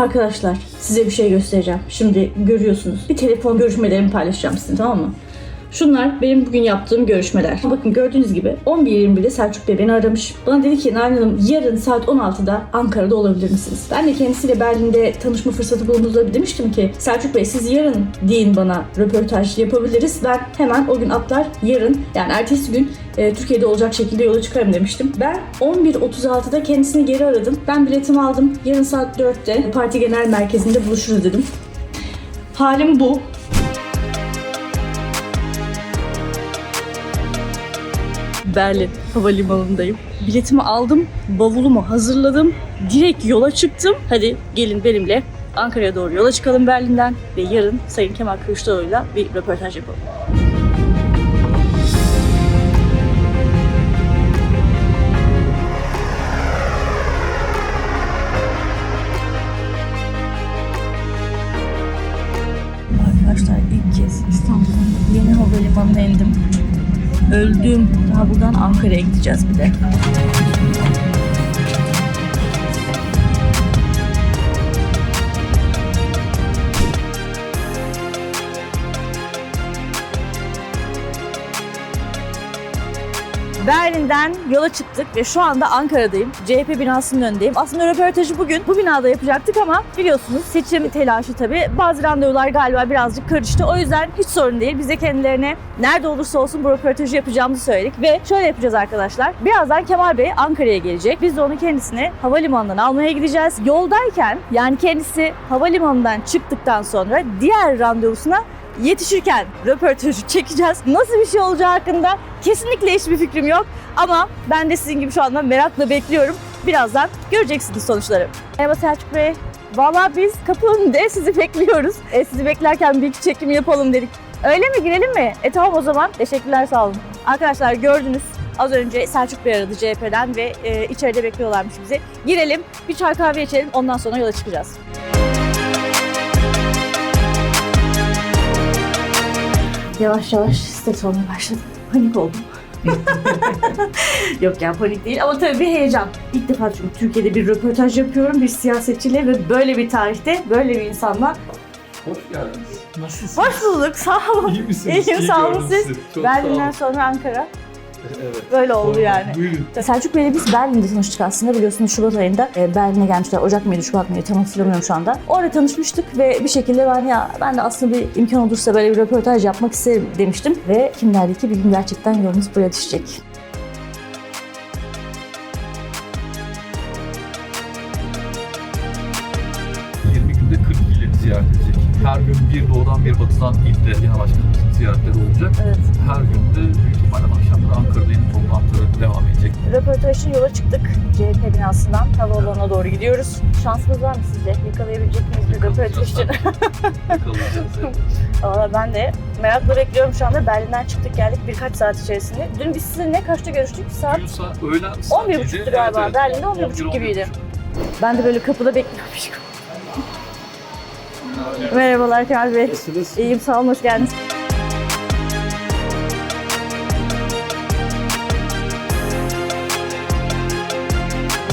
Arkadaşlar size bir şey göstereceğim. Şimdi görüyorsunuz. Bir telefon görüşmelerimi paylaşacağım sizinle tamam mı? Şunlar benim bugün yaptığım görüşmeler. Bakın gördüğünüz gibi 11.21'de Selçuk Bey beni aramış. Bana dedi ki Nalan Hanım yarın saat 16'da Ankara'da olabilir misiniz? Ben de kendisiyle Berlin'de tanışma fırsatı bulunduğunda demiştim ki Selçuk Bey siz yarın deyin bana röportaj yapabiliriz. Ben hemen o gün atlar yarın yani ertesi gün e, Türkiye'de olacak şekilde yola çıkarım demiştim. Ben 11.36'da kendisini geri aradım. Ben biletimi aldım. Yarın saat 4'te parti genel merkezinde buluşuruz dedim. Halim bu. Berlin havalimanındayım. Biletimi aldım, bavulumu hazırladım, direkt yola çıktım. Hadi gelin benimle Ankara'ya doğru yola çıkalım Berlin'den ve yarın Sayın Kemal Kılıçdaroğlu'yla bir röportaj yapalım. Arkadaşlar ilk kez İstanbul'un yeni havalimanına indim. Öldüm. Daha buradan Ankara'ya gideceğiz bir de. Berlin'den yola çıktık ve şu anda Ankara'dayım. CHP binasının önündeyim. Aslında röportajı bugün bu binada yapacaktık ama biliyorsunuz seçim telaşı tabii. Bazı randevular galiba birazcık karıştı. O yüzden hiç sorun değil. Bize kendilerine nerede olursa olsun bu röportajı yapacağımızı söyledik. Ve şöyle yapacağız arkadaşlar. Birazdan Kemal Bey Ankara'ya gelecek. Biz de onu kendisini havalimanından almaya gideceğiz. Yoldayken yani kendisi havalimanından çıktıktan sonra diğer randevusuna yetişirken röportajı çekeceğiz. Nasıl bir şey olacağı hakkında kesinlikle hiçbir fikrim yok. Ama ben de sizin gibi şu anda merakla bekliyorum. Birazdan göreceksiniz sonuçları. Merhaba Selçuk Bey. Valla biz kapı önünde sizi bekliyoruz. E, sizi beklerken bir iki çekim yapalım dedik. Öyle mi girelim mi? E tamam o zaman. Teşekkürler sağ olun. Arkadaşlar gördünüz. Az önce Selçuk Bey aradı CHP'den ve e, içeride bekliyorlarmış bizi. Girelim, bir çay kahve içelim ondan sonra yola çıkacağız. Yavaş yavaş stres olmaya başladım. Panik oldum. Yok ya panik değil ama tabii bir heyecan. İlk defa çünkü Türkiye'de bir röportaj yapıyorum bir siyasetçiyle ve böyle bir tarihte böyle bir insanla. Hoş geldiniz. Nasılsınız? Hoş bulduk sağ olun. İyi misiniz? İyiyim, sağ olun siz. Berlin'den sağ olun. sonra Ankara. Evet. Böyle oldu yani. Buyurun. Selçuk Bey'le biz Berlin'de tanıştık aslında biliyorsunuz Şubat ayında e, Berlin'e gelmişler. Ocak mıydı Şubat mıydı tam hatırlamıyorum şu anda. Orada tanışmıştık ve bir şekilde ben ya ben de aslında bir imkan olursa böyle bir röportaj yapmak isterim demiştim. Ve kim derdi ki bir gün gerçekten yolumuz buraya düşecek. 20 günde 40 ili ziyaret edecek. Her gün bir doğudan bir batıdan ilde genel başkanımızın ziyaretleri olacak. Evet. Her gün de için yola çıktık. CHP binasından havaalanına doğru gidiyoruz. Şansımız var mı sizce? Yakalayabilecek miyiz bir röportaj için? Yakalayacağız. evet. Valla ben de merakla bekliyorum şu anda. Berlin'den çıktık geldik birkaç saat içerisinde. Dün biz sizinle kaçta görüştük? Saat saat öğlen 11.30'du galiba. Berlin'de 11.30 gibiydi. Ben de böyle kapıda bekliyormuşum. Merhabalar Kemal Bey. Nasılsınız? İyiyim sağ olun hoş geldiniz.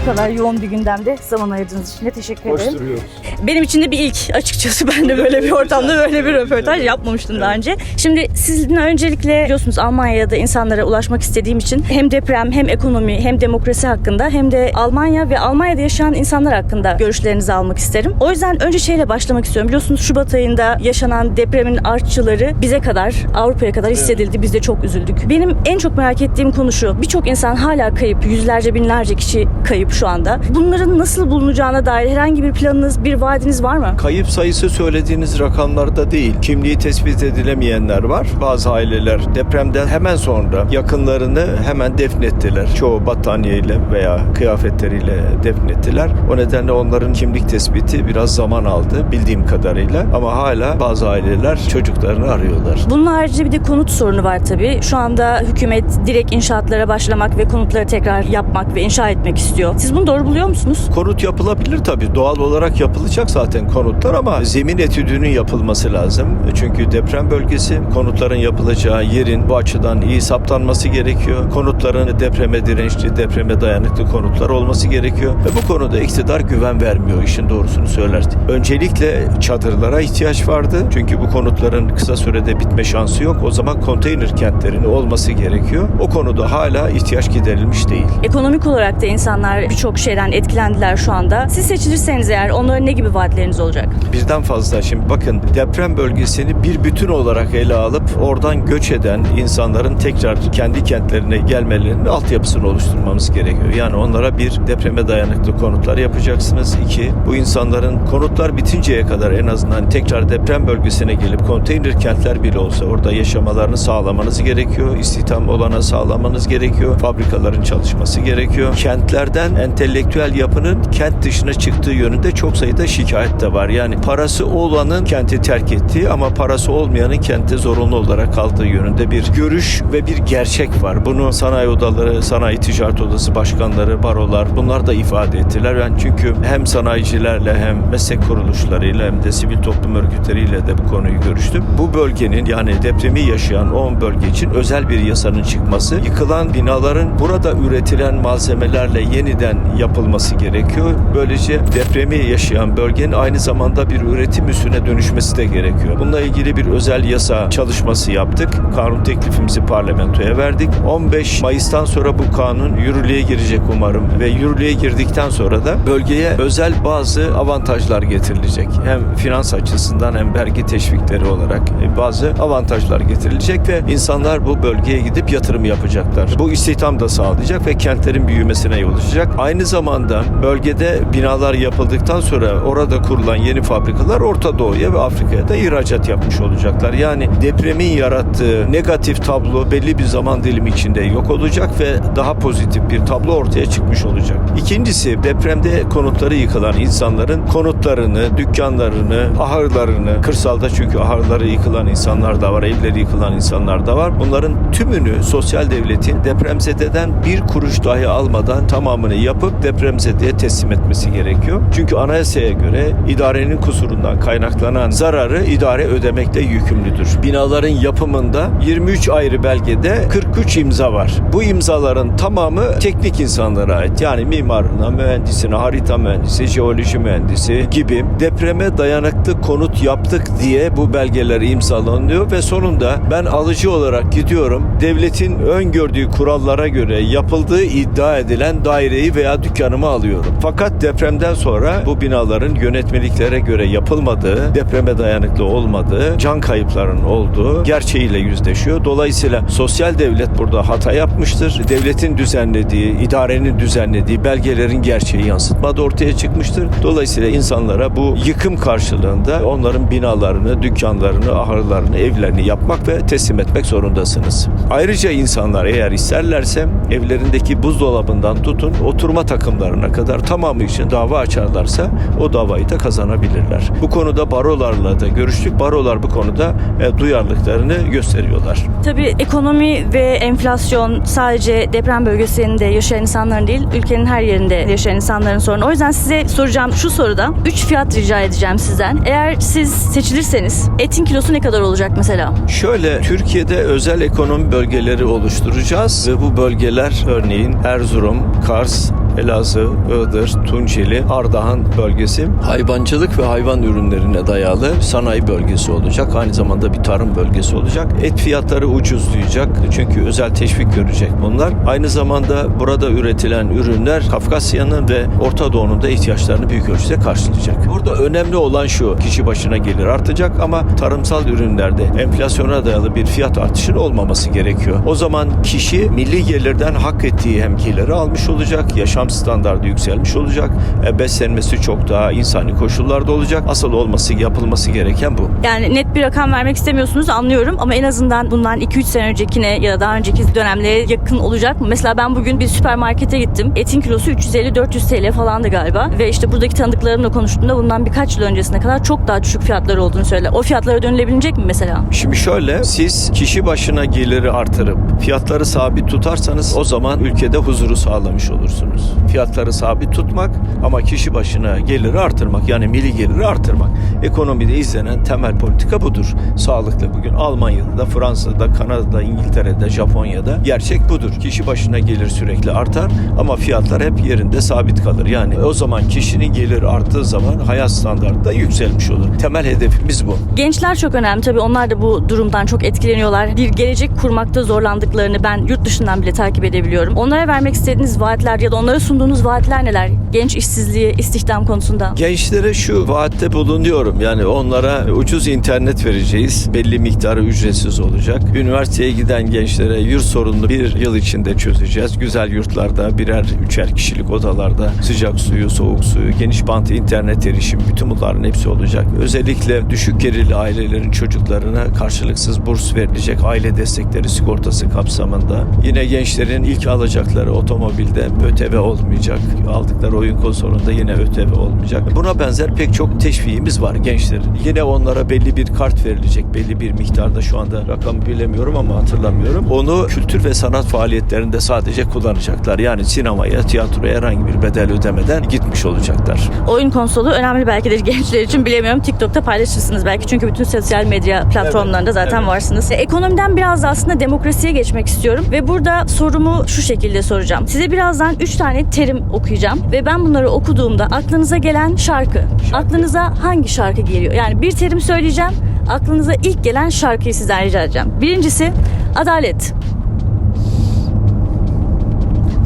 Kadar yoğun bir gündemde zaman ayırdığınız için de teşekkür ederim. Benim için de bir ilk açıkçası. Ben de böyle bir ortamda böyle bir röportaj yapmamıştım daha önce. Şimdi sizinle öncelikle biliyorsunuz Almanya'da insanlara ulaşmak istediğim için hem deprem hem ekonomi hem demokrasi hakkında hem de Almanya ve Almanya'da yaşayan insanlar hakkında görüşlerinizi almak isterim. O yüzden önce şeyle başlamak istiyorum. Biliyorsunuz Şubat ayında yaşanan depremin artçıları bize kadar Avrupa'ya kadar hissedildi. Biz de çok üzüldük. Benim en çok merak ettiğim konu şu. Birçok insan hala kayıp. Yüzlerce binlerce kişi kayıp şu anda. Bunların nasıl bulunacağına dair herhangi bir planınız, bir vaadiniz var mı? Kayıp sayısı söylediğiniz rakamlarda değil. Kimliği tespit edilemeyenler var. Bazı aileler depremden hemen sonra yakınlarını hemen defnettiler. Çoğu battaniyeyle veya kıyafetleriyle defnettiler. O nedenle onların kimlik tespiti biraz zaman aldı bildiğim kadarıyla. Ama hala bazı aileler çocuklarını arıyorlar. Bunun haricinde bir de konut sorunu var tabii. Şu anda hükümet direkt inşaatlara başlamak ve konutları tekrar yapmak ve inşa etmek istiyor. Siz Siz bunu doğru buluyor musunuz? Konut yapılabilir tabii. Doğal olarak yapılacak zaten konutlar ama zemin etüdünün yapılması lazım. Çünkü deprem bölgesi konutların yapılacağı yerin bu açıdan iyi saptanması gerekiyor. Konutların depreme dirençli, depreme dayanıklı konutlar olması gerekiyor. Ve bu konuda iktidar güven vermiyor işin doğrusunu söylerdi. Öncelikle çadırlara ihtiyaç vardı. Çünkü bu konutların kısa sürede bitme şansı yok. O zaman konteyner kentlerin olması gerekiyor. O konuda hala ihtiyaç giderilmiş değil. Ekonomik olarak da insanlar birçok şeyden etkilendiler şu anda. Siz seçilirseniz eğer onların ne gibi vaatleriniz olacak? Birden fazla. Şimdi bakın deprem bölgesini bir bütün olarak ele alıp oradan göç eden insanların tekrar kendi kentlerine gelmelerinin altyapısını oluşturmamız gerekiyor. Yani onlara bir depreme dayanıklı konutlar yapacaksınız. İki, bu insanların konutlar bitinceye kadar en azından tekrar deprem bölgesine gelip konteyner kentler bile olsa orada yaşamalarını sağlamanız gerekiyor. İstihdam olana sağlamanız gerekiyor. Fabrikaların çalışması gerekiyor. Kentlerden entelektüel yapının kent dışına çıktığı yönünde çok sayıda şikayet de var. Yani parası olanın kenti terk ettiği ama parası olmayanın kentte zorunlu olarak kaldığı yönünde bir görüş ve bir gerçek var. Bunu sanayi odaları, sanayi ticaret odası başkanları, barolar bunlar da ifade ettiler. Ben çünkü hem sanayicilerle hem meslek kuruluşlarıyla hem de sivil toplum örgütleriyle de bu konuyu görüştüm. Bu bölgenin yani depremi yaşayan 10 bölge için özel bir yasanın çıkması, yıkılan binaların burada üretilen malzemelerle yeniden yapılması gerekiyor. Böylece depremi yaşayan bölgenin aynı zamanda bir üretim üssüne dönüşmesi de gerekiyor. Bununla ilgili bir özel yasa çalışması yaptık. Kanun teklifimizi parlamentoya verdik. 15 Mayıs'tan sonra bu kanun yürürlüğe girecek umarım ve yürürlüğe girdikten sonra da bölgeye özel bazı avantajlar getirilecek. Hem finans açısından hem vergi teşvikleri olarak e, bazı avantajlar getirilecek ve insanlar bu bölgeye gidip yatırım yapacaklar. Bu istihdam da sağlayacak ve kentlerin büyümesine yol açacak. Aynı zamanda bölgede binalar yapıldıktan sonra orada kurulan yeni fabrikalar Orta Doğu'ya ve Afrika'ya da ihracat yapmış olacaklar. Yani depremin yarattığı negatif tablo belli bir zaman dilimi içinde yok olacak ve daha pozitif bir tablo ortaya çıkmış olacak. İkincisi depremde konutları yıkılan insanların konutlarını, dükkanlarını, ahırlarını, kırsalda çünkü ahırları yıkılan insanlar da var, evleri yıkılan insanlar da var. Bunların tümünü sosyal devletin depremzededen bir kuruş dahi almadan tamamını yapıp depremzedeye teslim etmesi gerekiyor. Çünkü anayasaya göre idarenin kusurundan kaynaklanan zararı idare ödemekle yükümlüdür. Binaların yapımında 23 ayrı belgede 43 imza var. Bu imzaların tamamı teknik insanlara ait. Yani mimarına, mühendisine, harita mühendisi, jeoloji mühendisi gibi depreme dayanıklı konut yaptık diye bu belgeler imzalanıyor ve sonunda ben alıcı olarak gidiyorum. Devletin öngördüğü kurallara göre yapıldığı iddia edilen daireyi veya dükkanımı alıyorum. Fakat depremden sonra bu binaların yönetmeliklere göre yapılmadığı, depreme dayanıklı olmadığı, can kayıplarının olduğu gerçeğiyle yüzleşiyor. Dolayısıyla sosyal devlet burada hata yapmıştır. Devletin düzenlediği, idarenin düzenlediği belgelerin gerçeği yansıtmadı ortaya çıkmıştır. Dolayısıyla insanlara bu yıkım karşılığında onların binalarını, dükkanlarını, ahırlarını, evlerini yapmak ve teslim etmek zorundasınız. Ayrıca insanlar eğer isterlerse evlerindeki buzdolabından tutun oturma takımlarına kadar tamamı için dava açarlarsa o davayı da kazanabilirler. Bu konuda barolarla da görüştük. Barolar bu konuda e, duyarlılıklarını gösteriyorlar. Tabii ekonomi ve enflasyon sadece deprem bölgesinde yaşayan insanların değil, ülkenin her yerinde yaşayan insanların sorunu. O yüzden size soracağım şu soruda 3 fiyat rica edeceğim sizden. Eğer siz seçilirseniz etin kilosu ne kadar olacak mesela? Şöyle Türkiye'de özel ekonomi bölgeleri oluşturacağız ve bu bölgeler örneğin Erzurum, Kars, Elazığ, Iğdır, Tunceli, Ardahan bölgesi hayvancılık ve hayvan ürünlerine dayalı sanayi bölgesi olacak. Aynı zamanda bir tarım bölgesi olacak. Et fiyatları ucuzlayacak çünkü özel teşvik görecek bunlar. Aynı zamanda burada üretilen ürünler Kafkasya'nın ve Orta Doğu'nun da ihtiyaçlarını büyük ölçüde karşılayacak. Burada önemli olan şu kişi başına gelir artacak ama tarımsal ürünlerde enflasyona dayalı bir fiyat artışının olmaması gerekiyor. O zaman kişi milli gelirden hak ettiği hemkileri almış olacak. Yaşam standartı yükselmiş olacak. E, beslenmesi çok daha insani koşullarda olacak. Asıl olması yapılması gereken bu. Yani net bir rakam vermek istemiyorsunuz anlıyorum ama en azından bundan 2-3 sene öncekine ya da daha önceki dönemlere yakın olacak mı? Mesela ben bugün bir süpermarkete gittim. Etin kilosu 350-400 TL falandı galiba. Ve işte buradaki tanıdıklarımla konuştuğumda bundan birkaç yıl öncesine kadar çok daha düşük fiyatları olduğunu söylediler. O fiyatlara dönülebilecek mi mesela? Şimdi şöyle siz kişi başına geliri artırıp fiyatları sabit tutarsanız o zaman ülkede huzuru sağlamış olursunuz. Fiyatları sabit tutmak ama kişi başına geliri artırmak yani milli geliri artırmak. Ekonomide izlenen temel politika budur. Sağlıklı bugün Almanya'da, Fransa'da, Kanada'da, İngiltere'de, Japonya'da gerçek budur. Kişi başına gelir sürekli artar ama fiyatlar hep yerinde sabit kalır. Yani o zaman kişinin geliri arttığı zaman hayat standartı da yükselmiş olur. Temel hedefimiz bu. Gençler çok önemli tabii onlar da bu durumdan çok etkileniyorlar. Bir gelecek kurmakta zorlandıklarını ben yurt dışından bile takip edebiliyorum. Onlara vermek istediğiniz vaatler ya da onlara sunduğunuz vaatler neler? Genç işsizliği, istihdam konusunda. Gençlere şu vaatte bulunuyorum. Yani onlara ucuz internet vereceğiz. Belli miktarı ücretsiz olacak. Üniversiteye giden gençlere yurt sorununu bir yıl içinde çözeceğiz. Güzel yurtlarda birer üçer kişilik odalarda sıcak suyu, soğuk suyu, geniş bant internet erişim bütün bunların hepsi olacak. Özellikle düşük gelirli ailelerin çocuklarına karşılıksız burs verilecek aile destekleri sigortası kapsamında. Yine gençlerin ilk alacakları otomobilde ÖTV olmayacak. Aldıkları oyun konsolunda yine ÖTV olmayacak. Buna benzer pek çok teşviğimiz var gençlerin. Yine onlara belli bir kart verilecek. Belli bir miktarda şu anda rakamı bilemiyorum ama hatırlamıyorum. Onu kültür ve sanat faaliyetlerinde sadece kullanacaklar. Yani sinemaya, tiyatroya herhangi bir bedel ödemeden gitmiş olacaklar. Oyun konsolu önemli belki de gençler için bilemiyorum. TikTok'ta paylaşırsınız belki çünkü bütün sosyal medya platformlarında zaten evet. varsınız. E, Ekonomiden biraz da aslında demokrasiye geçmek istiyorum ve burada sorumu şu şekilde soracağım. Size birazdan 3 tane terim okuyacağım ve ben bunları okuduğumda aklınıza gelen şarkı, aklınıza hangi şarkı geliyor? Yani bir terim söyleyeceğim, aklınıza ilk gelen şarkıyı sizden rica edeceğim. Birincisi adalet.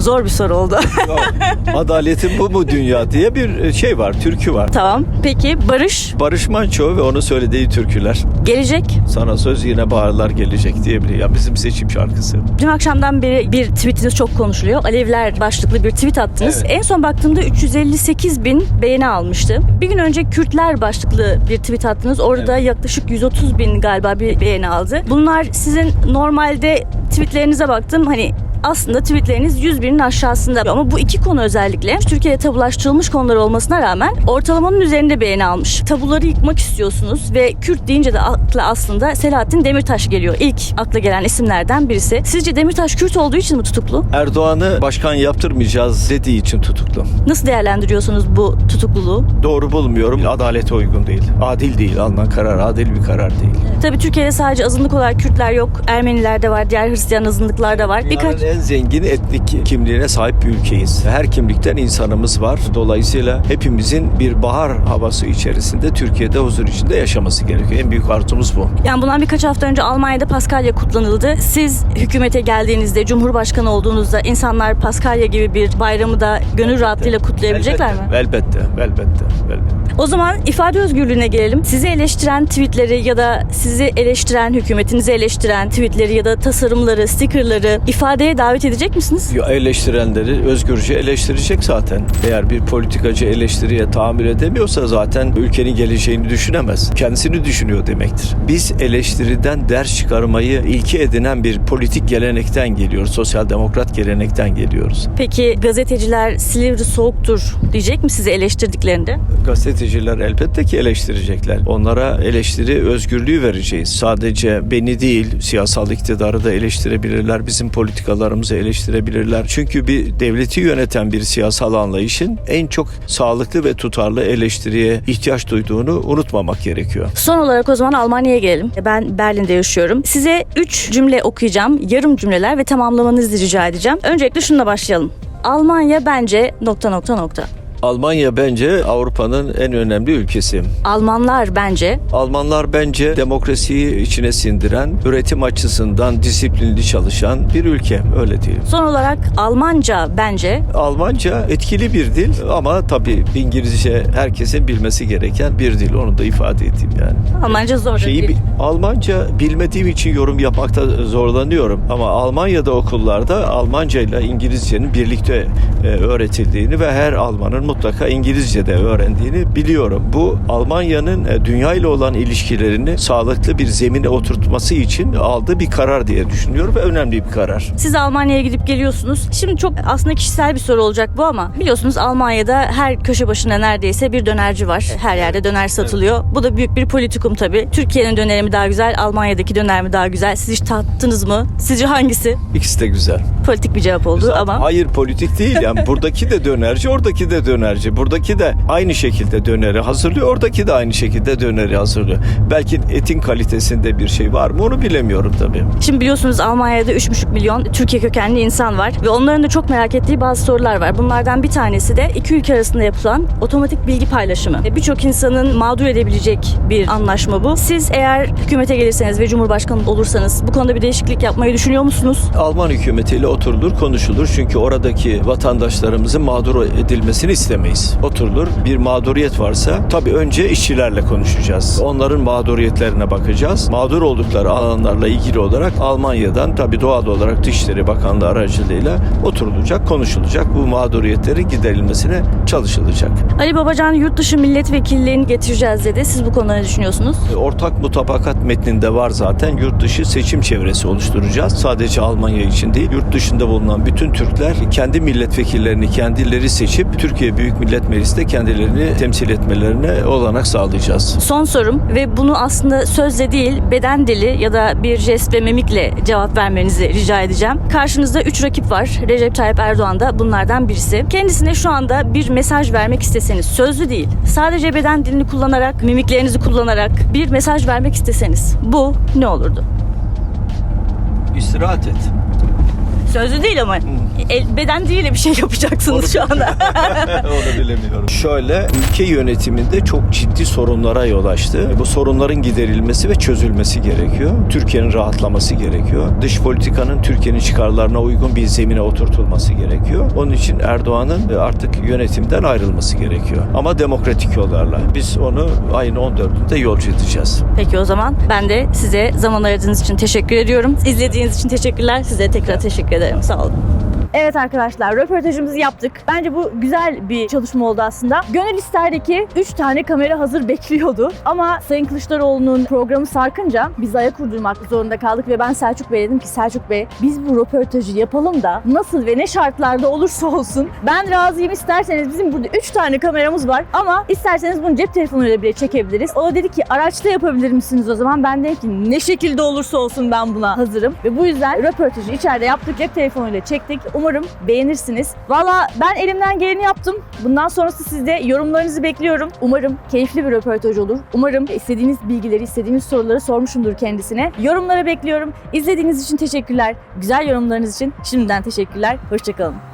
Zor bir soru oldu. Adaletin bu mu dünya diye bir şey var, türkü var. tamam. Peki barış, Barış Manço ve onun söylediği türküler. gelecek, Sana söz yine bağırlar gelecek diyebilir. Ya bizim seçim şarkısı. Dün akşamdan beri bir tweetiniz çok konuşuluyor. Alevler başlıklı bir tweet attınız. Evet. En son baktığımda 358 bin beğeni almıştı. Bir gün önce Kürtler başlıklı bir tweet attınız. Orada yaklaşık 130 bin galiba bir beğeni aldı. Bunlar sizin normalde tweetlerinize baktım. Hani aslında tweetleriniz 100 binin aşağısında ama bu iki konu özellikle Türkiye'de tabulaştırılmış konular olmasına rağmen ortalamanın üzerinde beğeni almış. Tabuları yıkmak istiyorsunuz ve Kürt deyince de akla aslında Selahattin Demirtaş geliyor. İlk akla gelen isimlerden birisi. Sizce Demirtaş Kürt olduğu için mi tutuklu? Erdoğan'ı başkan yaptırmayacağız dediği için tutuklu. Nasıl değerlendiriyorsunuz bu tutukluluğu? Doğru bulmuyorum. Adalete uygun değil. Adil değil. Alınan karar adil bir karar değil. Tabii Türkiye'de sadece azınlık olarak Kürtler yok. Ermeniler de var, diğer Hristiyan azınlıklar da var. Birkaç en zengin etnik kimliğine sahip bir ülkeyiz. Her kimlikten insanımız var. Dolayısıyla hepimizin bir bahar havası içerisinde Türkiye'de huzur içinde yaşaması gerekiyor. En büyük arzumuz bu. Yani bundan birkaç hafta önce Almanya'da Paskalya kutlanıldı. Siz hükümete geldiğinizde, Cumhurbaşkanı olduğunuzda insanlar Paskalya gibi bir bayramı da gönül rahatlığıyla kutlayabilecekler mi? Elbette, elbette, elbette. O zaman ifade özgürlüğüne gelelim. Sizi eleştiren tweetleri ya da sizi eleştiren, hükümetinizi eleştiren tweetleri ya da tasarımları, stickerları ifadeye davet edecek misiniz? Ya Eleştirenleri özgürce eleştirecek zaten. Eğer bir politikacı eleştiriye tahammül edemiyorsa zaten ülkenin geleceğini düşünemez. Kendisini düşünüyor demektir. Biz eleştiriden ders çıkarmayı ilke edinen bir politik gelenekten geliyoruz. Sosyal demokrat gelenekten geliyoruz. Peki gazeteciler Silivri soğuktur diyecek mi sizi eleştirdiklerinde? Gazeteciler elbette ki eleştirecekler. Onlara eleştiri özgürlüğü vereceğiz. Sadece beni değil, siyasal iktidarı da eleştirebilirler. Bizim politikalarımızı eleştirebilirler. Çünkü bir devleti yöneten bir siyasal anlayışın en çok sağlıklı ve tutarlı eleştiriye ihtiyaç duyduğunu unutmamak gerekiyor. Son olarak o zaman Almanya'ya gelelim. Ben Berlin'de yaşıyorum. Size 3 cümle okuyacağım. Yarım cümleler ve tamamlamanızı rica edeceğim. Öncelikle şununla başlayalım. Almanya bence nokta nokta nokta. Almanya bence Avrupa'nın en önemli ülkesi. Almanlar bence Almanlar bence demokrasiyi içine sindiren, üretim açısından disiplinli çalışan bir ülke. Öyle diyelim. son olarak Almanca bence Almanca etkili bir dil ama tabii İngilizce herkesin bilmesi gereken bir dil. Onu da ifade edeyim yani. Almanca zor. Şeyi bi- Almanca bilmediğim için yorum yapmakta zorlanıyorum ama Almanya'da okullarda Almanca ile İngilizcenin birlikte e, öğretildiğini ve her Almanın mutlaka İngilizce de öğrendiğini biliyorum. Bu Almanya'nın e, dünya ile olan ilişkilerini sağlıklı bir zemine oturtması için aldığı bir karar diye düşünüyorum ve önemli bir karar. Siz Almanya'ya gidip geliyorsunuz. Şimdi çok aslında kişisel bir soru olacak bu ama biliyorsunuz Almanya'da her köşe başında neredeyse bir dönerci var. Her yerde döner satılıyor. Bu da büyük bir politikum tabii. Türkiye'nin döneri mi daha güzel, Almanya'daki döner mi daha güzel? Siz hiç tattınız mı? Sizce hangisi? İkisi de güzel. Politik bir cevap oldu ama Hayır politik değil yani buradaki de dönerci oradaki de dönerci. Buradaki de aynı şekilde döneri hazırlıyor oradaki de aynı şekilde döneri hazırlıyor. Belki etin kalitesinde bir şey var mı onu bilemiyorum tabii. Şimdi biliyorsunuz Almanya'da 3,5 milyon Türkiye kökenli insan var ve onların da çok merak ettiği bazı sorular var. Bunlardan bir tanesi de iki ülke arasında yapılan otomatik bilgi paylaşımı. E, Birçok insanın mağdur edebilecek bir anlaşma bu. Siz eğer hükümete gelirseniz ve Cumhurbaşkanı olursanız bu konuda bir değişiklik yapmayı düşünüyor musunuz? Alman hükümetiyle oturulur konuşulur çünkü oradaki vatandaşlarımızın mağdur edilmesini istemeyiz. Oturulur bir mağduriyet varsa tabii önce işçilerle konuşacağız. Onların mağduriyetlerine bakacağız. Mağdur oldukları alanlarla ilgili olarak Almanya'dan tabii doğal olarak Dışişleri Bakanlığı aracılığıyla oturulacak, konuşulacak. Bu mağduriyetlerin giderilmesine çalışılacak. Ali Babacan yurt dışı milletvekilliğini getireceğiz dedi. Siz bu konuda ne düşünüyorsunuz? Ortak mutabakat metninde var zaten yurt dışı seçim çevresi oluşturacağız. Sadece Almanya için değil, yurt dışında bulunan bütün Türkler kendi milletvekillerini kendileri seçip Türkiye Büyük Millet Meclisi'nde kendilerini temsil etmelerine olanak sağlayacağız. Son sorum ve bunu aslında sözle değil beden dili ya da bir jest ve mimikle cevap vermenizi rica edeceğim. Karşınızda 3 rakip var. Recep Tayyip Erdoğan da bunlardan birisi. Kendisine şu anda bir mesaj vermek isteseniz sözlü değil sadece beden dilini kullanarak mimiklerinizi kullanarak bir mesaj vermek isteseniz bu ne olurdu? İstirahat et. Sözlü değil ama el, beden diliyle bir şey yapacaksınız şu anda. Onu bilemiyorum. Şöyle ülke yönetiminde çok ciddi sorunlara yol açtı. Bu sorunların giderilmesi ve çözülmesi gerekiyor. Türkiye'nin rahatlaması gerekiyor. Dış politikanın Türkiye'nin çıkarlarına uygun bir zemine oturtulması gerekiyor. Onun için Erdoğan'ın artık yönetimden ayrılması gerekiyor. Ama demokratik yollarla. Biz onu ayın 14'ünde yolcu edeceğiz. Peki o zaman ben de size zaman ayırdığınız için teşekkür ediyorum. İzlediğiniz için teşekkürler. Size tekrar teşekkür ederim. Sağ olun. Evet arkadaşlar röportajımızı yaptık. Bence bu güzel bir çalışma oldu aslında. Gönül isterdi ki 3 tane kamera hazır bekliyordu. Ama Sayın Kılıçdaroğlu'nun programı sarkınca biz ayak uydurmak zorunda kaldık ve ben Selçuk Bey dedim ki Selçuk Bey biz bu röportajı yapalım da nasıl ve ne şartlarda olursa olsun ben razıyım isterseniz bizim burada 3 tane kameramız var ama isterseniz bunu cep telefonuyla bile çekebiliriz. O da dedi ki araçta yapabilir misiniz o zaman? Ben dedim ki ne şekilde olursa olsun ben buna hazırım. Ve bu yüzden röportajı içeride yaptık cep telefonuyla çektik. Umarım beğenirsiniz. Valla ben elimden geleni yaptım. Bundan sonrası sizde yorumlarınızı bekliyorum. Umarım keyifli bir röportaj olur. Umarım istediğiniz bilgileri, istediğiniz soruları sormuşumdur kendisine. Yorumları bekliyorum. İzlediğiniz için teşekkürler. Güzel yorumlarınız için şimdiden teşekkürler. Hoşçakalın.